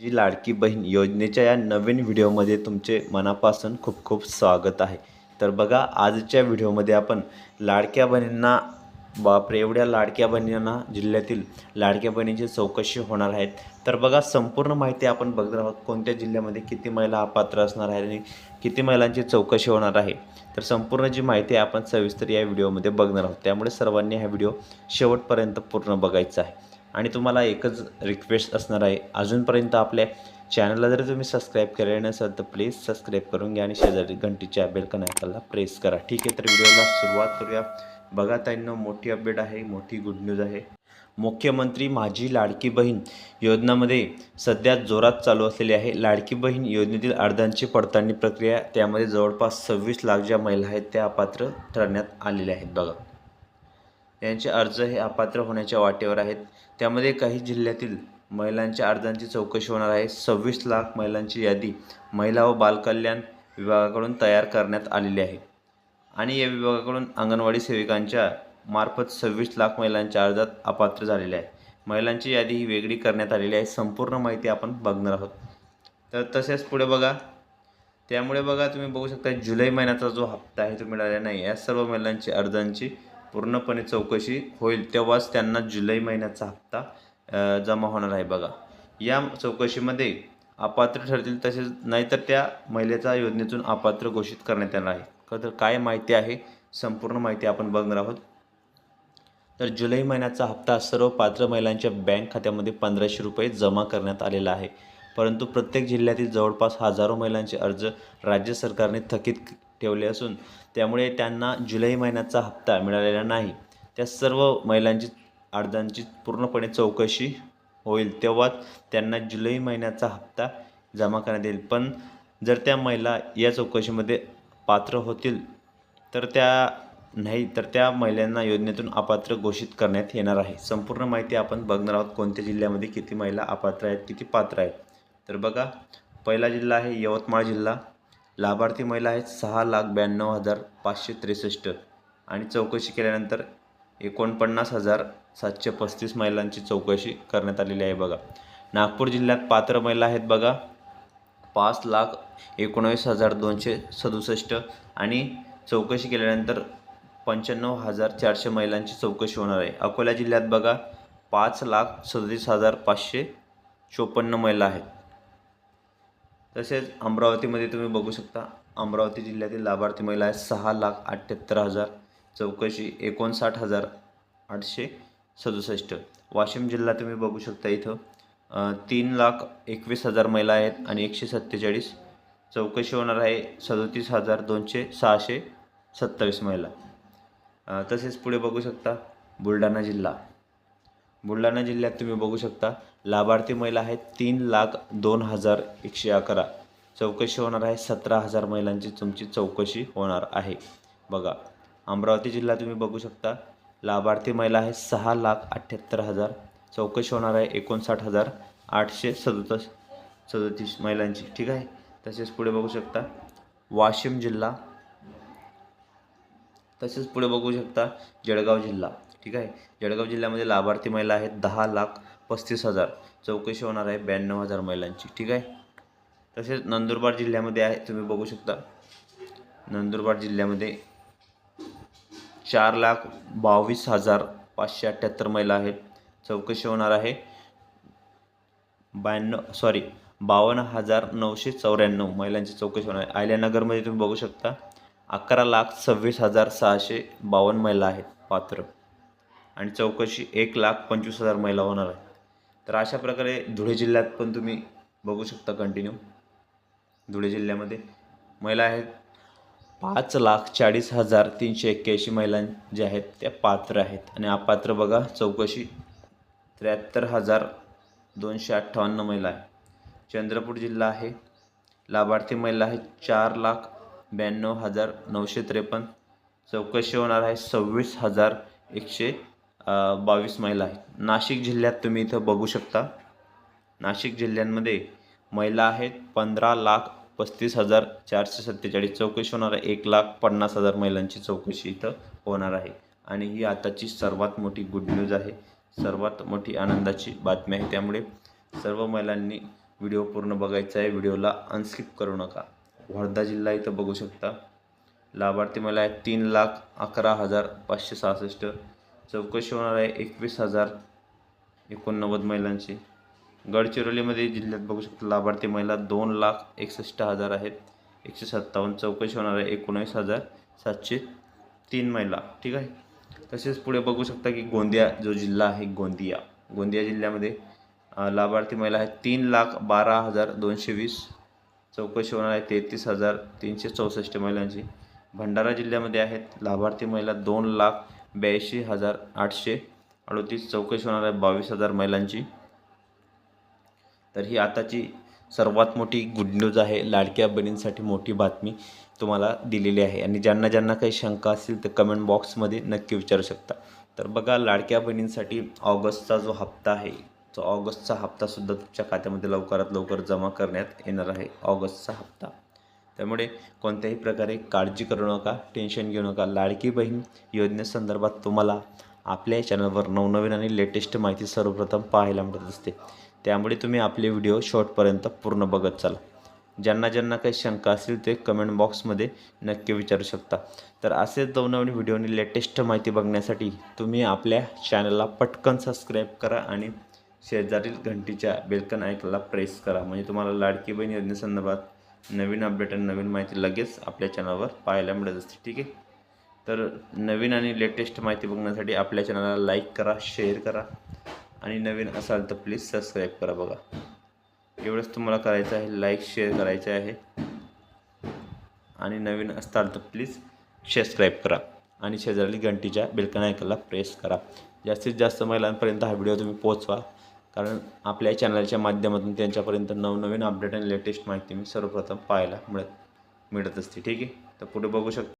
जी लाडकी बहीण योजनेच्या या नवीन व्हिडिओमध्ये तुमचे मनापासून खूप खूप स्वागत आहे. तर बघा आजच्या व्हिडिओमध्ये आपण लाडक्या बहिणींना बापरे एवढ्या लाडक्या बहिणींना जिल्ह्यातील लाडक्या बहिणींची चौकशी होणार आहेत तर बघा संपूर्ण माहिती आपण बघणार आहोत कोणत्या जिल्ह्यामध्ये किती महिला अपात्र असणार आहेत आणि किती महिलांची चौकशी होणार आहे? तर संपूर्ण जी माहिती आहे आपण सविस्तर या व्हिडिओमध्ये बघणार आहोत. त्यामुळे सर्वांनी हा व्हिडिओ शेवटपर्यंत पूर्ण बघायचा आहे. आणि तुम्हाला एकच रिक्वेस्ट असणार आहे. अजूनपर्यंत आपल्या चॅनलला जर तुम्ही सबस्क्राईब केले नसाल तर प्लीज सबस्क्राईब करून घ्या आणि शेजारी घंटीच्या बेलकन आयकॉनला प्रेस करा. ठीक आहे तर व्हिडिओला सुरुवात करूया. बघा त्यांना मोठी अपडेट आहे मोठी गुड न्यूज आहे. मुख्यमंत्री माझी लाडकी बहीण योजनामध्ये सध्या जोरात चालू असलेली आहे. लाडकी बहीण योजनेतील अर्जांची पडताळणी प्रक्रिया त्यामध्ये जवळपास सव्वीस लाख ज्या महिला आहेत त्या अपात्र ठरण्यात आलेल्या आहेत. बघा. यांचे अर्ज हे अपात्र होण्याच्या वाटेवर आहेत. त्यामध्ये काही जिल्ह्यातील महिलांच्या अर्जांची चौकशी होणार आहे. सव्वीस लाख महिलांची यादी महिला व बालकल्याण विभागाकडून तयार करण्यात आलेली आहे. आणि या विभागाकडून अंगणवाडी सेविकांच्या मार्फत सव्वीस लाख महिलांच्या अर्जात अपात्र झालेले आहे. महिलांची यादी ही वेगळी करण्यात आलेली आहे. संपूर्ण माहिती आपण बघणार आहोत. तर तसेच पुढे बघा. त्यामुळे बघा तुम्ही बघू शकता जुलै महिन्याचा जो हप्ता आहे तो मिळालेला नाही. या सर्व महिलांची अर्जांची पूर्णपणे चौकशी होईल तेव्हाच त्यांना जुलै महिन्याचा हप्ता जमा होणार आहे बघा. या चौकशीमध्ये अपात्र ठरतील तसेच नाहीतर त्या महिलेचा योजनेतून अपात्र घोषित करण्यात येणार आहे. खरं तर काय माहिती आहे? संपूर्ण माहिती आपण बघणार आहोत. तर जुलै महिन्याचा हप्ता सर्व पात्र महिलांच्या बँक खात्यामध्ये पंधराशे रुपये जमा करण्यात आलेला आहे. परंतु प्रत्येक जिल्ह्यातील जवळपास हजारो महिलांचे अर्ज राज्य सरकारने थकीत ठेवले असून त्यामुळे त्यांना जुलै महिन्याचा हप्ता मिळालेला नाही. त्या सर्व महिलांची अर्जांची पूर्णपणे चौकशी होईल तेव्हाच त्यांना जुलै महिन्याचा हप्ता जमा करण्यात येईल. पण जर त्या महिला या चौकशीमध्ये पात्र होतील तर त्या नाही तर त्या महिलांना योजनेतून अपात्र घोषित करण्यात येणार आहे. संपूर्ण माहिती आपण बघणार आहोत कोणत्या जिल्ह्यामध्ये किती महिला अपात्र आहेत किती पात्र आहेत. तर बघा पहिला जिल्हा आहे यवतमाळ जिल्हा. लाभार्थी महिला आहेत सहा लाख ब्याण्णव हजार पाचशे त्रेसष्ट. आणि चौकशी केल्यानंतर एकोणपन्नास हजार सातशे पस्तीस महिलांची चौकशी करण्यात आलेली आहे बघा. नागपूर जिल्ह्यात पात्र महिला आहेत बघा. पाच लाख एकोणावीस हजार दोनशे सदुसष्ट आणि चौकशी केल्यानंतर पंच्याण्णव हजार चारशे महिलांची चौकशी होणार आहे. अकोला जिल्ह्यात बघा पाच लाख सदतीस हजार पाचशे चोपन्न महिला आहेत. तसेच अमरावतीमध्ये तुम्ही बघू शकता अमरावती जिल्ह्यातील लाभार्थी महिला आहेत सहा लाख अठ्ठ्याहत्तर हजार चौकशी एकोणसाठ हजार आठशे सदुसष्ट. वाशिम जिल्हा तुम्ही बघू शकता इथं तीन लाख एकवीस हजार महिला आहेत आणि एकशे सत्तेचाळीस. चौकशी होणार आहे सदोतीस हजार दोनशे सहाशे सत्तावीस महिला. तसेच पुढे बघू शकता बुलढाणा जिल्हा. बुलढाणा जिल्ह्यात तुम्ही बघू शकता लाभार्थी महिला आहेत तीन लाख दोन हजार एकशे अकरा. चौकशी होणार आहे सतरा हजार महिलांची तुमची चौकशी होणार आहे. बघा अमरावती जिल्हा तुम्ही बघू शकता लाभार्थी महिला आहे सहा लाख अठ्ठ्याहत्तर हजार. चौकशी होणार आहे एकोणसाठ हजार आठशे सदोतीस सदतीस महिलांची. ठीक आहे? तसेच पुढे बघू शकता वाशिम जिल्हा. तसेच पुढे बघू शकता जळगाव जिल्हा. ठीक आहे? जळगाव जिल्ह्यामध्ये लाभार्थी महिला आहेत दहा लाख पस्तीस हजार. चौकशी होणार आहे ब्याण्णव हजार महिलांची. ठीक आहे? तसेच नंदुरबार जिल्ह्यामध्ये आहे तुम्ही बघू शकता. नंदुरबार जिल्ह्यामध्ये चार लाख बावीस हजार पाचशे अठ्ठ्याहत्तर महिला आहेत. चौकशी होणार आहे ब्याण्णव सॉरी बावन्न हजार नऊशे चौऱ्याण्णव महिलांची चौकशी होणार आहे. आयल्यानगरमध्ये तुम्ही बघू शकता अकरा लाख सव्वीस हजार सहाशे बावन्न महिला आहेत पात्र. आणि चौकशी एक लाख पंचवीस हजार महिला होणार आहे. तर अशा प्रकारे धुळे जिल्ह्यात पण तुम्ही बघू शकता कंटिन्यू धुळे जिल्ह्यामध्ये महिला आहेत. पाच लाख चाळीस हजार तीनशे एक्क्याऐंशी महिला ज्या आहेत त्या पात्र आहेत. आणि अपात्र बघा चौकशी त्र्याहत्तर हजार दोनशे अठ्ठावन्न महिला आहे चंद्रपूर जिल्हा आहे. लाभार्थी महिला आहे चार लाख ब्याण्णव हजार नऊशे त्रेपन्न. चौकशी होणार आहे सव्वीस हजार एकशे बावीस महिला आहेत. नाशिक जिल्ह्यात तुम्ही इथं बघू शकता. नाशिक जिल्ह्यांमध्ये महिला आहेत पंधरा लाख पस्तीस हजार चारशे सत्तेचाळीस. चौकशी होणार आहे. एक लाख पन्नास हजार महिलांची चौकशी इथं होणार आहे. आणि ही आताची सर्वात मोठी गुड न्यूज आहे. सर्वात मोठी आनंदाची बातमी आहे. त्यामुळे सर्व महिलांनी व्हिडिओ पूर्ण बघायचा आहे. व्हिडिओला अनस्किप करू नका. वर्धा जिल्हा इथं बघू शकता. लाभार्थी महिला आहे तीन लाख अकरा हजार पाचशे सहासष्ट. चौकशी होणार आहे एकवीस हजार एकोणनव्वद महिलांची. गडचिरोलीमध्ये जिल्ह्यात बघू शकता लाभार्थी महिला दोन लाख एकसष्ट हजार आहेत. एकशे सत्तावन्न चौकशी होणार आहे एकोणीस हजार सातशे तीन महिला. ठीक आहे? तसेच पुढे बघू शकता की गोंदिया जो जिल्हा आहे गोंदिया. गोंदिया जिल्ह्यामध्ये लाभार्थी महिला आहेत तीन लाख बारा हजार दोनशे वीस. चौकशी होणार आहे तेहतीस हजार तीनशे चौसष्ट महिलांची. भंडारा जिल्ह्यामध्ये आहेत लाभार्थी महिला दोन लाख ब्याऐंशी हजार आठशे अडोतीस चौकशी होणार आहे बावीस हजार महिलांची. तर ही आताची सर्वात मोठी गुड न्यूज आहे. लाडक्या बहिणींसाठी मोठी बातमी तुम्हाला दिलेली आहे. आणि ज्यांना ज्यांना काही शंका असतील तर कमेंट बॉक्समध्ये नक्की विचारू शकता. तर बघा लाडक्या बहिणींसाठी ऑगस्टचा जो हप्ता आहे तो ऑगस्टचा हप्तासुद्धा तुमच्या खात्यामध्ये लवकरात लवकर जमा करण्यात येणार आहे. ऑगस्टचा हप्ता. त्यामुळे कोणत्याही प्रकारे काळजी करू नका टेन्शन घेऊ नका. लाडकी बहीण योजनेसंदर्भात तुम्हाला आपल्या चॅनलवर नवनवीन आणि लेटेस्ट माहिती सर्वप्रथम पाहायला मिळत असते. त्यामुळे तुम्ही आपले व्हिडिओ शॉर्टपर्यंत पूर्ण बघत चाला. ज्यांना ज्यांना काही शंका असतील ते कमेंट बॉक्समध्ये नक्की विचारू शकता. तर असेच नवनवीन व्हिडिओ आणि लेटेस्ट माहिती बघण्यासाठी तुम्ही आपल्या चॅनलला पटकन सबस्क्राईब करा आणि शेजारील घंटीच्या बेलकन ऐकला प्रेस करा. म्हणजे तुम्हाला लाडकी बहीण योजनेसंदर्भात नवीन अपडेट आणि नवीन माहिती लगेच आपल्या चॅनलवर पाहायला मिळत असते ठीक आहे? तर नवीन आणि लेटेस्ट माहिती बघण्यासाठी आपल्या चॅनलला लाईक करा शेअर करा. आणि नवीन असाल तर प्लीज सबस्क्राईब करा बघा. एवढंच तुम्हाला करायचं आहे लाईक शेअर करायचं आहे. आणि नवीन असताल तर प्लीज सबस्क्राईब करा. आणि शेजारी घंटीच्या बेलकन ऐकायला प्रेस करा. जास्तीत जास्त महिलांपर्यंत हा व्हिडिओ तुम्ही पोचवा कारण आपल्या चॅनलच्या माध्यमातून त्यांच्यापर्यंत नवनवीन अपडेट आणि लेटेस्ट माहिती मी सर्वप्रथम पाहायला मिळत मिळत असते. ठीक आहे? तर पुढे बघू शकता.